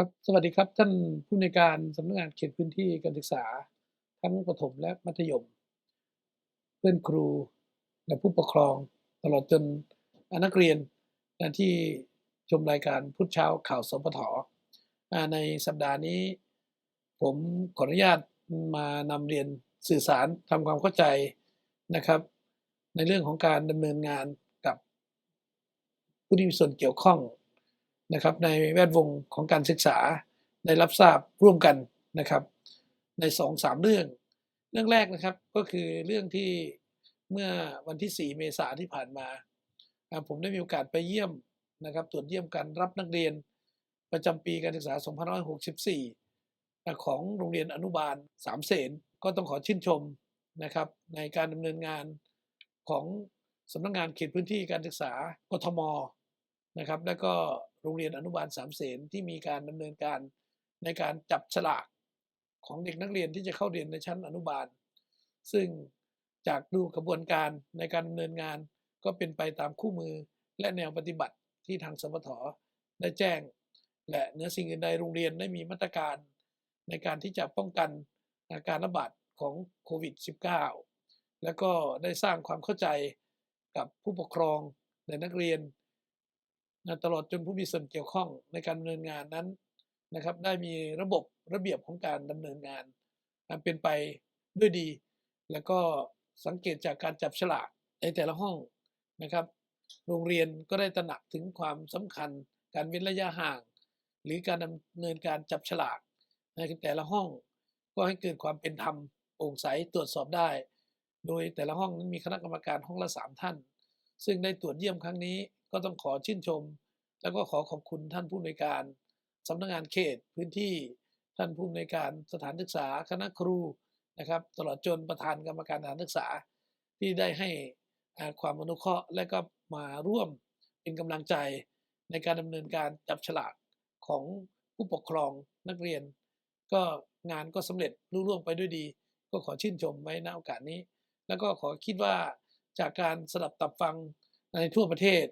ครับสวัสดีครับท่านผู้อำนการสำนักงานเขตพื้นที่การศึกษา ทั้งประถมและมัธยม เพื่อนครูและผู้ปกครองตลอดจนนักเรียนที่ชมรายการพุธเช้าข่าวสปทในสัปดาห์นี้ ผมขออนุญาตมานำเรียนสื่อสารทำความเข้าใจนะครับ ในเรื่องของการดำเนินงานกับผู้ที่มีส่วนเกี่ยวข้อง นะครับในแวดวงของการศึกษาได้รับทราบร่วมกันนะครับ ในสองสามเรื่อง เรื่องแรกนะครับก็คือเรื่องที่เมื่อวันที่ 4 เมษาที่ผ่านมา ผมได้มีโอกาสไปเยี่ยมนะครับตรวจเยี่ยมการรับนักเรียนประจำปีการศึกษา 2564อ่ของโรงเรียนอนุบาลสามเสนก็ต้องขอชื่นชมนะครับในการดำเนินงานของสำนักงานเขตพื้นที่การศึกษากทมนะครับ และก็ โรงเรียนอนุบาลสามเสนที่มีการดำเนินการในการจับฉลากของเด็กนักเรียนที่จะเข้าเรียนในชั้นอนุบาล ซึ่งจากดูกระบวนการในการดำเนินงานก็เป็นไปตามคู่มือและแนวปฏิบัติที่ทางสปทได้แจ้ง และเนื้อสิ่งอื่นใดโรงเรียนได้มีมาตรการในการที่จะป้องกันอาการระบาดของโควิด -19 แล้วก็ได้สร้างความเข้าใจกับผู้ปกครองและนักเรียน นะตลอดจนผู้มีส่วนเกี่ยวข้องในการดำเนินงานนั้นนะครับ ได้มีระบบระเบียบของการดำเนินงานอันเป็นไปด้วยดี แล้วก็สังเกตจากการจับฉลากในแต่ละห้องนะครับ โรงเรียนก็ได้ตระหนักถึงความสำคัญ การเว้นระยะห่าง หรือการดำเนินการจับฉลากในแต่ละห้องก็ให้เกิดความเป็นธรรมโปร่งใสตรวจสอบได้ โดยแต่ละห้องนั้นมีคณะกรรมการห้องละสามท่าน ซึ่งได้ตรวจเยี่ยมครั้งนี้ ก็ต้องขอชื่นชม แล้วก็ขอขอบคุณท่านผู้อำนวยการสำนักงานเขตพื้นที่ท่านผู้อำนวยการสถานศึกษาคณะครูนะครับ ตลอดจนประธานกรรมการสถานศึกษาที่ได้ให้ความอนุเคราะห์ และก็มาร่วมเป็นกำลังใจในการดำเนินการจับฉลากของผู้ปกครองนักเรียน ก็งานก็สำเร็จรุ่ร่วงไปด้วยดี ก็ขอชื่นชมไว้ณโอกาสนี้ แล้วก็ขอคิดว่าจากการสดับตับฟังในทั่วประเทศ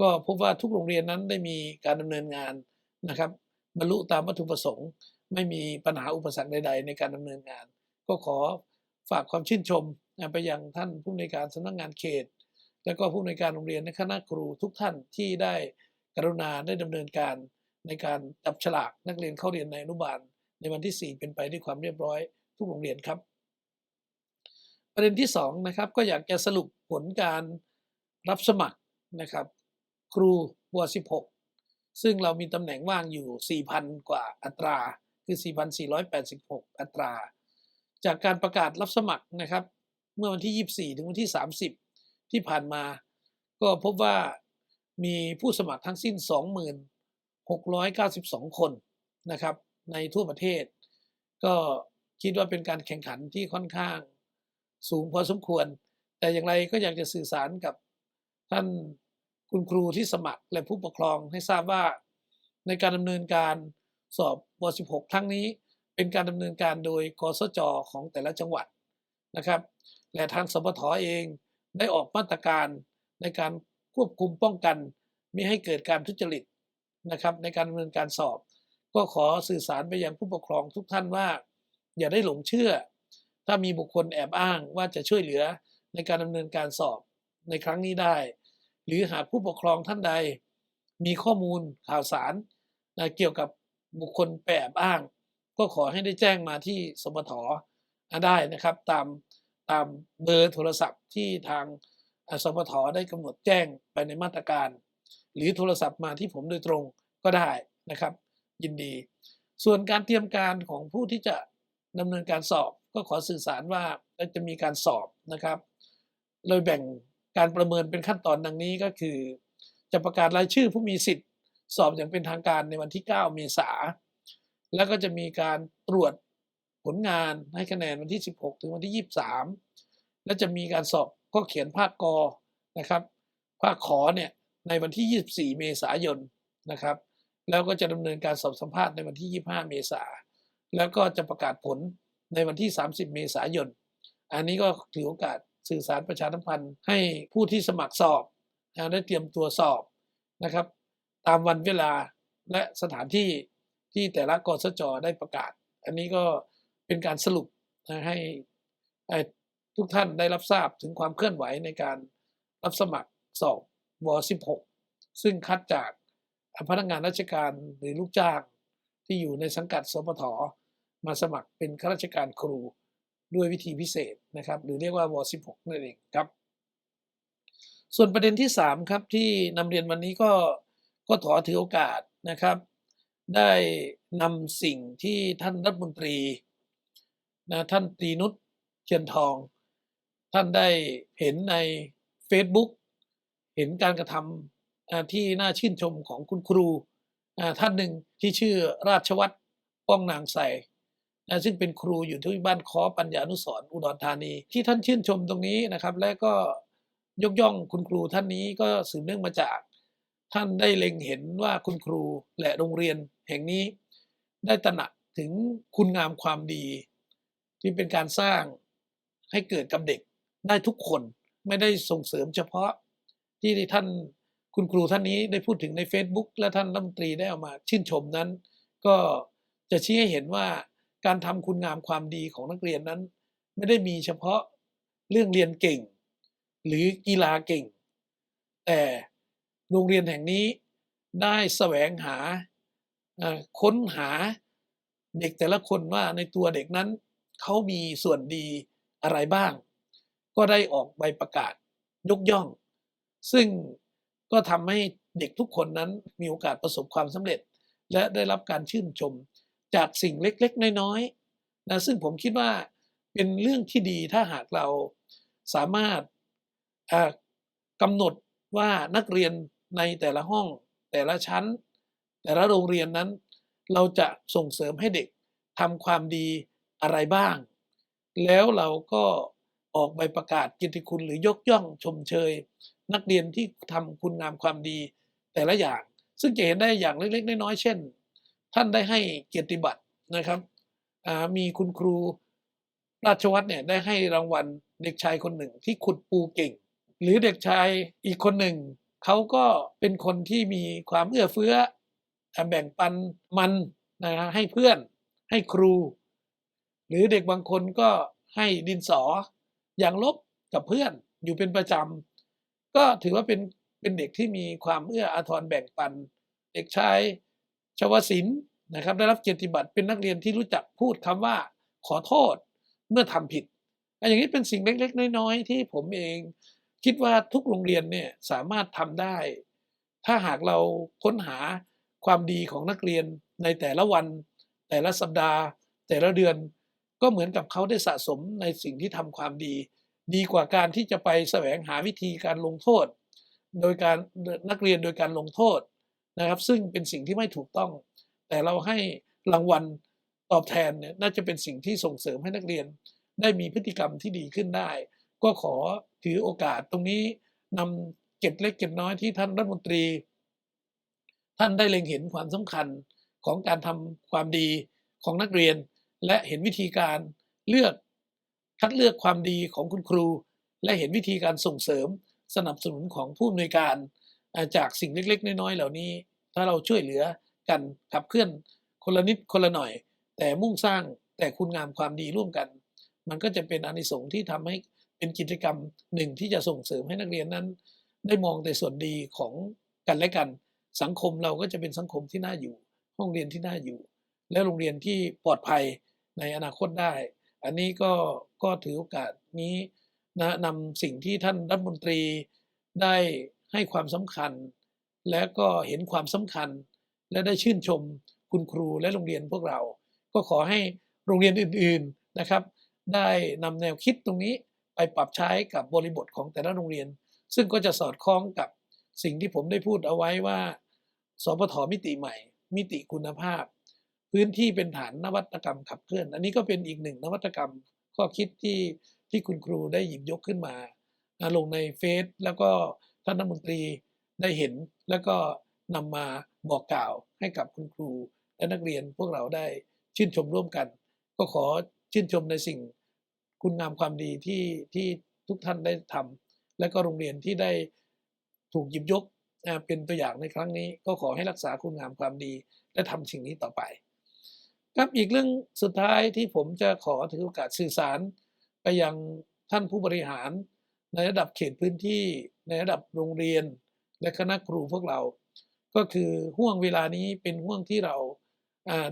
ก็พบว่าทุกโรงเรียนนั้นได้มีการดำเนินงานนะครับบรรลุตามวัตถุประสงค์ ไม่มีปัญหาอุปสรรคใด ๆ ในการดำเนินงาน ก็ขอฝากความชื่นชมไปยังท่านผู้อำนวยการสำนักงานเขต และก็ผู้อำนวยการโรงเรียนและคณะครูทุกท่านที่ได้กรุณาได้ดำเนินการในการจับฉลากนักเรียนเข้าเรียนในอนุบาล ในวันที่ 4 เป็นไปด้วยความเรียบร้อยทุกโรงเรียนครับ ประเด็นที่2นะครับก็อยากจะสรุปผลการรับสมัครนะครับ ครูบว16 ซึ่งเรามีตำแหน่งว่างอยู่ 4,000 กว่าอัตรา คือ 4,486 อัตรา จากการประกาศรับสมัครนะครับ เมื่อวันที่ 24 ถึงวันที่ 30 ที่ผ่านมา ก็พบว่ามีผู้สมัครทั้งสิ้น2692 คนนะครับ ในทั่วประเทศ ก็คิดว่าเป็นการแข่งขันที่ค่อนข้างสูงพอสมควร แต่อย่างไรก็อยากจะสื่อสารกับท่าน คุณครูที่สมัครและผู้ปกครองให้ทราบว่า ในการดำเนินการสอบว 16ครั้งนี้เป็นการดำเนินการโดยกสจของแต่ละจังหวัดนะครับ และทางสปทเองได้ออกมาตรการในการควบคุมป้องกันไม่ให้เกิดการทุจริตนะครับ ในการดำเนินการสอบ ก็ขอสื่อสารไปยังผู้ปกครองทุกท่านว่า อย่าได้หลงเชื่อ ถ้ามีบุคคลแอบอ้างว่าจะช่วยเหลือในการดำเนินการสอบในครั้งนี้ได้ หรือหากผู้ปกครองท่านใด มีข้อมูลข่าวสารนะเกี่ยวกับบุคคลแปบอ้าง ก็ขอให้ได้แจ้งมาที่สปทได้นะครับ ตามตามเบอร์โทรศัพท์ที่ทางสปทได้กำหนดแจ้งไปในมาตรการ หรือโทรศัพท์มาที่ผมโดยตรงก็ได้นะครับ ยินดี ส่วนการเตรียมการของผู้ที่จะดำเนินการสอบ ก็ขอสื่อสารว่าจะมีการสอบนะครับโดยแบ่ง การประเมินเป็นขั้นตอนดังนี้ก็คือ จะประกาศรายชื่อผู้มีสิทธิ์ สอบอย่างเป็นทางการในวันที่ 9 เมษา แล้วก็จะมีการตรวจผลงานให้คะแนนวันที่ 16 ถึงวันที่ 23 และจะมีการสอบข้อเขียนภาคกอนะครับภาคขอเนี่ยในวันที่ 24 เมษายนนะครับ แล้วก็จะดำเนินการสอบสัมภาษณ์ในวันที่ 25 เมษาแล้วก็จะประกาศผลในวันที่ 30 เมษายน อันนี้ก็ถือโอกาส สื่อสารประชาสัมพันธ์ ให้ผู้ที่สมัครสอบนะได้เตรียมตัวสอบนะครับ ตามวันเวลาและสถานที่ที่แต่ละกสจได้ประกาศ อันนี้ก็เป็นการสรุปนะให้ทุกท่านได้รับทราบถึงความเคลื่อนไหวในการรับสมัครสอบว 16 ซึ่งคัดจากพนักงานราชการหรือลูกจ้างที่อยู่ในสังกัดสปทมาสมัครเป็นข้าราชการครู ด้วยวิธีพิเศษนะครับ หรือเรียกว่าว16นั่นเองครับ ส่วนประเด็นที่ 3 ครับที่นำเรียนวันนี้ก็ก็ขอถือโอกาสนะครับ ได้นำสิ่งที่ท่านรัฐมนตรีนะท่านตรีนุชเชียนทอง ท่านได้เห็นใน Facebook เห็นการกระทำอ่าที่น่าชื่นชมของคุณครูท่านหนึ่งที่ชื่อราชวัตรป้องนางใส นะซึ่งเป็นครูอยู่ที่บ้านคอปัญญานุสรอุดรธานี ที่ท่านชื่นชมตรงนี้นะครับ และก็ยกย่องคุณครูท่านนี้ก็สืบเนื่องมาจาก ท่านได้เล็งเห็นว่าคุณครูและโรงเรียนแห่งนี้ ได้ตระหนักถึงคุณงามความดี ที่เป็นการสร้างให้เกิดกับเด็กได้ทุกคนไม่ได้ส่งเสริมเฉพาะที่ท่านคุณครูท่านนี้ได้พูดถึงใน Facebook และท่านรัฐมนตรีได้เอามาชื่นชมนั้น ก็จะชี้ให้เห็นว่า การทำคุณงามความดีของนักเรียนนั้น ไม่ได้มีเฉพาะเรื่องเรียนเก่ง หรือกีฬาเก่ง แต่โรงเรียนแห่งนี้ได้แสวงหาอ่าค้นหาเด็กแต่ละคนว่าในตัวเด็กนั้น เขามีส่วนดีอะไรบ้าง ก็ได้ออกใบประกาศยกย่อง ซึ่งก็ทำให้เด็กทุกคนนั้นมีโอกาสประสบความสำเร็จ และได้รับการชื่นชม จากสิ่งเล็กๆ น้อยๆนะซึ่งผมคิดว่าเป็นเรื่องที่ดีถ้าหากเราสามารถกำหนดว่านักเรียนในแต่ละห้อง แต่ละชั้น แต่ละโรงเรียนนั้น เราจะส่งเสริมให้เด็กทำความดีอะไรบ้าง แล้วเราก็ออกใบประกาศกียรติคุณหรือยกย่องชมเชย นักเรียนที่ทำคุณงามความดีแต่ละอย่าง ซึ่งจะเห็นได้อย่างเล็กๆ น้อยๆเช่น ท่านได้ให้เกียรติบัตรนะครับมีคุณครูราชวัฒน์เนี่ยได้ให้รางวัลเด็กชายคนหนึ่งที่ขุดปูเก่ง หรือเด็กชายอีกคนหนึ่งเขาก็เป็นคนที่มีความเอื้อเฟื้อแบ่งปันมันนะฮะให้เพื่อนให้ครู หรือเด็กบางคนก็ให้ดินสออย่างลบกับเพื่อนอยู่เป็นประจำก็ถือว่าเป็นเป็นเด็กที่มีความเอื้ออาทรแบ่งปัน เด็กชาย ชวศิลป์นะครับได้รับเกียรติบัตรเป็นนักเรียนที่รู้จักพูดคำว่าขอโทษเมื่อทำผิดอันอย่างนี้เป็นสิ่งเล็ก ๆ น้อย ๆ ที่ผมเองคิดว่าทุกโรงเรียนเนี่ยสามารถทำได้ ถ้าหากเราค้นหาความดีของนักเรียนในแต่ละวัน แต่ละสัปดาห์ แต่ละเดือนก็เหมือนกับเขาได้สะสมในสิ่งที่ทำความดี ดีกว่าการที่จะไปแสวงหาวิธีการลงโทษ โดยการนักเรียนโดยการลงโทษ นะครับ ซึ่งเป็นสิ่งที่ไม่ถูกต้อง แต่เราให้รางวัลตอบแทนเนี่ยน่าจะเป็นสิ่งที่ส่งเสริมให้นักเรียน ได้มีพฤติกรรมที่ดีขึ้นได้ ก็ขอถือโอกาสตรงนี้นำเก็บเล็กเก็บน้อยที่ท่านรัฐมนตรี ท่านได้เล็งเห็นความสำคัญของการทำความดีของนักเรียน และเห็นวิธีการเลือกคัดเลือกความดีของคุณครู และเห็นวิธีการส่งเสริมสนับสนุนของผู้อำนวยการจากสิ่งเล็ก ๆ น้อยๆเหล่านี้ ถ้าเราช่วยเหลือกันขับเคลื่อนคนละนิดคนละหน่อย แต่มุ่งสร้างแต่คุณงามความดีร่วมกัน มันก็จะเป็นอานิสงส์ที่ทำให้เป็นกิจกรรมหนึ่งที่จะส่งเสริมให้นักเรียนนั้น ได้มองแต่ส่วนดีของกันและกัน สังคมเราก็จะเป็นสังคมที่น่าอยู่ ห้องเรียนที่น่าอยู่ และโรงเรียนที่ปลอดภัยในอนาคตได้ อันนี้ก็ก็ถือโอกาสนี้นะนำสิ่งที่ท่านรัฐมนตรีได้ให้ความสำคัญ และก็เห็นความสำคัญ และได้ชื่นชมคุณครูและโรงเรียนพวกเรา ก็ขอให้โรงเรียนอื่นๆนะครับ ได้นำแนวคิดตรงนี้ไปปรับใช้กับบริบทของแต่ละโรงเรียน ซึ่งก็จะสอดคล้องกับสิ่งที่ผมได้พูดเอาไว้ว่าสปทมิติใหม่ มิติคุณภาพ พื้นที่เป็นฐานนวัตกรรมขับเคลื่อน อันนี้ก็เป็นอีกหนึ่งนวัตกรรมข้อคิดที่ที่คุณครูได้หยิบยกขึ้นมา ลงในเฟซแล้วก็ท่านรัฐมนตรี ได้เห็นแล้วก็นำมาบอกกล่าวให้กับคุณครู และนักเรียนพวกเราได้ชื่นชมร่วมกัน ก็ขอชื่นชมในสิ่งคุณงามความดีที่ที่ทุกท่านได้ทำและก็โรงเรียนที่ได้ถูกหยิบยกเป็นตัวอย่างในครั้งนี้ ก็ขอให้รักษาคุณงามความดี และทำสิ่งนี้ต่อไป ครับอีกเรื่องสุดท้ายที่ผมจะขอถือโอกาสสื่อสาร ไปยังท่านผู้บริหาร ในระดับเขตพื้นที่ในระดับโรงเรียน และคณะครูพวกเรา ก็คือห่วงเวลานี้เป็นห่วงที่เรา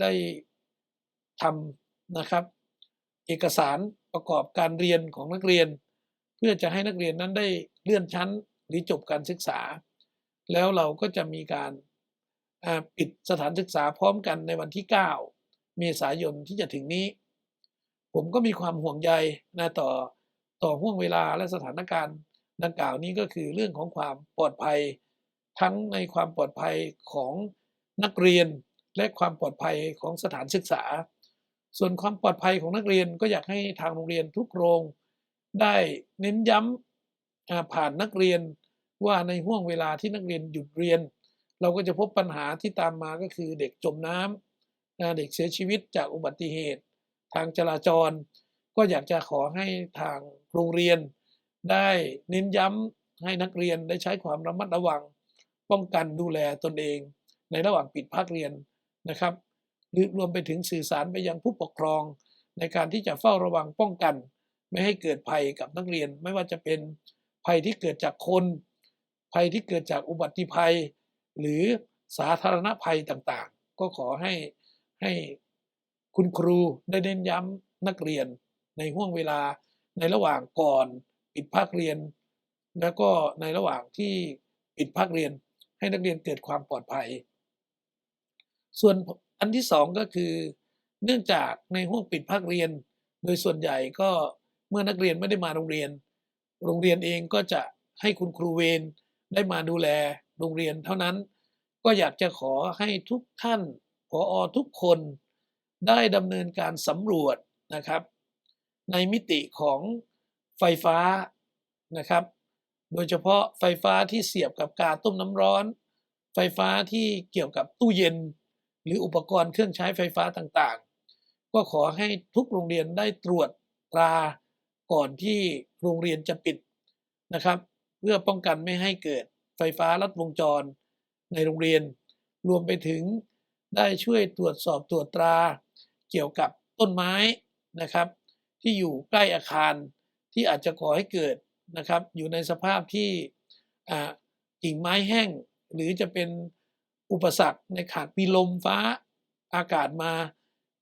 ได้ทำนะครับ เอกสารประกอบการเรียนของนักเรียน เพื่อจะให้นักเรียนนั้นได้เลื่อนชั้นหรือจบการศึกษา แล้วเราก็จะมีการอ่าปิดสถานศึกษาพร้อมกันในวันที่ 9 เมษายนที่จะถึงนี้ ผมก็มีความห่วงใยนะต่อต่อห่วงเวลาและสถานการณ์ ดังกล่าวนี้ก็คือเรื่องของความปลอดภัย ทั้งในความปลอดภัยของนักเรียน และความปลอดภัยของสถานศึกษา ส่วนความปลอดภัยของนักเรียนก็อยากให้ทางโรงเรียนทุกโรง ได้เน้นย้ำผ่านนักเรียนว่าในห่วงเวลาที่นักเรียนหยุดเรียน เราก็จะพบปัญหาที่ตามมาก็คือเด็กจมน้ำนะเด็กเสียชีวิตจากอุบัติเหตุ ทางจราจร ก็อยากจะขอให้ทางโรงเรียน ได้เน้นย้ำให้นักเรียนได้ใช้ความระมัดระวัง ป้องกันดูแลตนเอง ในระหว่างปิดภาคเรียนนะครับหรือรวมไปถึงสื่อสารไปยังผู้ปกครอง ในการที่จะเฝ้าระวังป้องกัน ไม่ให้เกิดภัยกับนักเรียน ไม่ว่าจะเป็นภัยที่เกิดจากคน ภัยที่เกิดจากอุบัติภัย หรือสาธารณภัยต่างๆ ก็ขอให้ให้คุณครูได้เน้นย้ำนักเรียนในห่วงเวลาในระหว่างก่อน ปิดภาคเรียน แล้วก็ในระหว่างที่ปิดภาคเรียนให้นักเรียนเกิดความปลอดภัย ส่วนอันที่สองก็คือ เนื่องจากในห่วงปิดภาคเรียน โดยส่วนใหญ่ก็เมื่อนักเรียนไม่ได้มาโรงเรียน โรงเรียนเองก็จะให้คุณครูเวรได้มาดูแลโรงเรียนเท่านั้น ก็อยากจะขอให้ทุกท่านผออทุกคนได้ดำเนินการสำรวจนะครับ ในมิติของ ไฟฟ้านะครับ โดยเฉพาะไฟฟ้าที่เสียบกับกาต้มน้ำร้อน ไฟฟ้าที่เกี่ยวกับตู้เย็น หรืออุปกรณ์เครื่องใช้ไฟฟ้าต่างๆ ก็ขอให้ทุกโรงเรียนได้ตรวจตราก่อนที่โรงเรียนจะปิดนะครับ เพื่อป้องกันไม่ให้เกิดไฟฟ้าลัดวงจรในโรงเรียน รวมไปถึงได้ช่วยตรวจสอบตรวจตรา เกี่ยวกับต้นไม้นะครับ ที่อยู่ใกล้อาคาร ที่อาจจะก่อให้เกิดนะครับ อยู่ในสภาพที่กิ่งไม้แห้ง หรือจะเป็นอุปสรรคในขาดมีลมฟ้าอากาศมา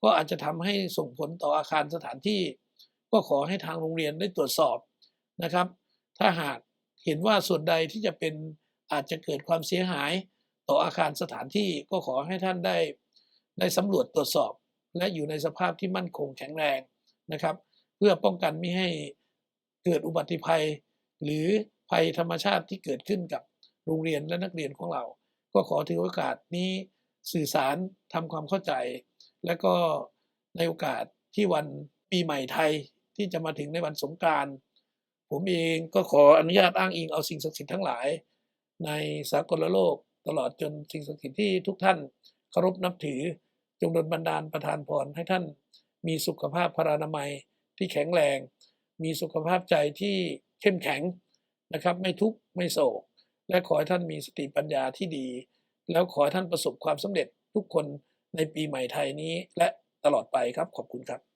ก็อาจจะทำให้ส่งผลต่ออาคารสถานที่ ก็ขอให้ทางโรงเรียนได้ตรวจสอบนะครับ ถ้าหากเห็นว่าส่วนใดที่จะเป็นอาจจะเกิดความเสียหายต่ออาคารสถานที่ก็ขอให้ท่านได้ได้สำรวจตรวจสอบ และอยู่ในสภาพที่มั่นคงแข็งแรงนะครับ เพื่อป้องกันไม่ให้ เกิดอุบัติภัย หรือภัยธรรมชาติที่เกิดขึ้นกับโรงเรียนและนักเรียนของเรา ก็ขอถือโอกาสนี้สื่อสารทำความเข้าใจ และก็ในโอกาสที่วันปีใหม่ไทยที่จะมาถึงในวันสงกรานต์ผมเองก็ขออนุญาตอ้างอิงเอาสิ่งศักดิ์สิทธิ์ทั้งหลาย ในสากลโลกตลอดจนสิ่งศักดิ์สิทธิ์ที่ทุกท่านเคารพนับถือจงดลบันดาลประทานพรให้ท่านมีสุขภาพพรานามัยที่แข็งแรง มีสุขภาพใจที่เข้มแข็งนะครับ ไม่ทุกข์ไม่โศก และขอให้ท่านมีสติปัญญาที่ดี แล้วขอให้ท่านประสบความสำเร็จทุกคนในปีใหม่ไทยนี้และตลอดไปครับขอบคุณครับ